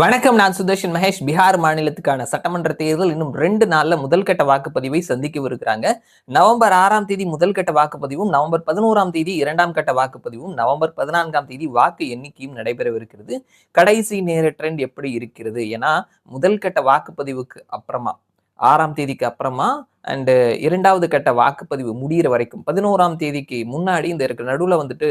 வணக்கம் நான் சுதர்ஷன் மகேஷ். பீகார் மாநிலத்துக்கான சட்டமன்ற தேர்தல் இன்னும் ரெண்டு நாள்ல முதல்கட்ட வாக்குப்பதிவை வாக்குப்பதிவை சந்திக்கவிருக்கிறாங்க. நவம்பர் ஆறாம் தேதி முதல் கட்ட வாக்குப்பதிவும் நவம்பர் பதினோராம் தேதி இரண்டாம் கட்ட வாக்குப்பதிவும் நவம்பர் பதினான்காம் தேதி வாக்கு எண்ணிக்கையும் நடைபெறவிருக்கிறது. கடைசி நேர ட்ரெண்ட் எப்படி இருக்கிறது? ஏன்னா முதல்கட்ட வாக்குப்பதிவுக்கு அப்புறமா ஆறாம் தேதிக்கு அப்புறமா அண்டு இரண்டாவது கட்ட வாக்குப்பதிவு முடியிற வரைக்கும் பதினோராம் தேதிக்கு முன்னாடி இந்த இருக்க நடுவில் வந்துட்டு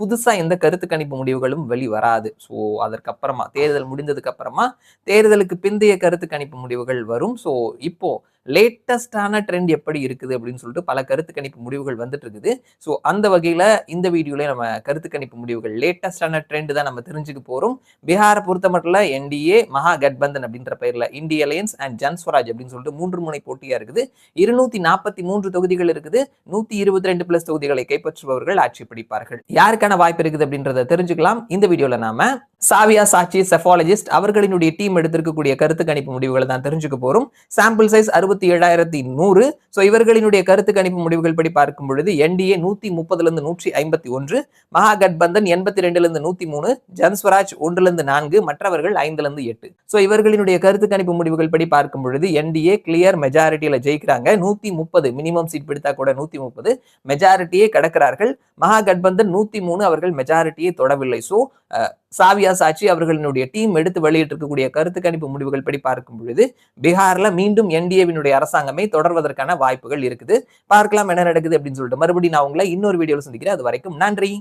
புதுசா எந்த கருத்து கணிப்பு முடிவுகளும் வெளி வராது. ஸோ அதற்கப்புறமா தேர்தல் முடிந்ததுக்கு அப்புறமா தேர்தலுக்கு பிந்தைய கருத்து கணிப்பு முடிவுகள் வரும். ஸோ இப்போ லேட்டஸ்டான ட்ரெண்ட் எப்படி இருக்குது அப்படின்னு சொல்லிட்டு பல கருத்து கணிப்பு முடிவுகள் வந்துட்டு இருக்குது ஸோ அந்த வகையில இந்த வீடியோல நம்ம கருத்து கணிப்பு முடிவுகள் லேட்டஸ்டான ட்ரெண்ட் தான் நம்ம தெரிஞ்சுக்க போறோம். பீகாரை பொறுத்த மட்டும் என்டிஏ மகா கட்பந்தன் அப்படின்ற பெயர்ல இந்திய அலையன்ஸ் அண்ட் ஜன்ஸ்வராஜ் அப்படின்னு சொல்லிட்டு மூன்று முனை போட்டியா இருக்குது. இருநூத்தி நாற்பத்தி மூன்று தொகுதிகள் இருக்குது. நூத்தி இருபத்தி ரெண்டு பிளஸ் தொகுதிகளை கைப்பற்றுபவர்கள் ஆட்சி பிடிப்பார்கள். யாருக்கு யாருக்கான வாய்ப்பு இருக்குது அப்படின்றத தெரிஞ்சுக்கலாம். இந்த வீடியோல நாம சாவியா சாட்சி செஃபாலஜிஸ்ட் அவர்களினுடைய டீம் எடுத்திருக்கக்கூடிய கருத்து கணிப்பு முடிவுகளை தான் தெரிஞ்சுக்க போறோம். சாம்பிள் சைஸ் அறுபத்தி ஏழாயிரத்தி நூறு. ஸோ இவர்களினுடைய கருத்து கணிப்பு முடிவுகள் படி பார்க்கும் பொழுது என்டிஏ நூத்தி முப்பதுல இருந்து நூற்றி ஐம்பத்தி ஒன்று மகா கட்பந்தன் எண்பத்தி ரெண்டுல இருந்து நூத்தி மூணு ஜன்ஸ்வராஜ் ஒன்றுல இருந்து நான்கு மற்றவர்கள் ஐந்துல இருந்து எட்டு. ஸோ இவர்களினுடைய கருத்து கணிப்பு முடிவுகள் படி பார்க்கும் பொழுது என்டிஏ கிளியர் மெஜாரிட்டியில ஜெயிக்கிறாங்க. நூத்தி முப்பது மினிமம் சீட் பிடித்தா கூட நூத்தி முப்பது மெஜாரிட்டியே கடக்கிறார்கள். மகா கட்பந்தன் நூத்தி மூணு அவர்கள் மெஜாரிட்டியை தொடவில்லை. ஸோ சாவியா சாட்சி அவர்களினுடைய டீம் எடுத்து வெளியிட்டிருக்கக்கூடிய கருத்து கணிப்பு முடிவுகள் படி பார்க்கும் பொழுது பீகார்ல மீண்டும் என்டிஏவினுடைய அரசாங்கமே தொடர்வதற்கான வாய்ப்புகள் இருக்குது. பார்க்கலாம் என்ன நடக்குது அப்படின்னு சொல்லிட்டு மறுபடியும் நான் உங்களை இன்னொரு வீடியோவில் சந்திக்கிறேன். அது வரைக்கும் நன்றி.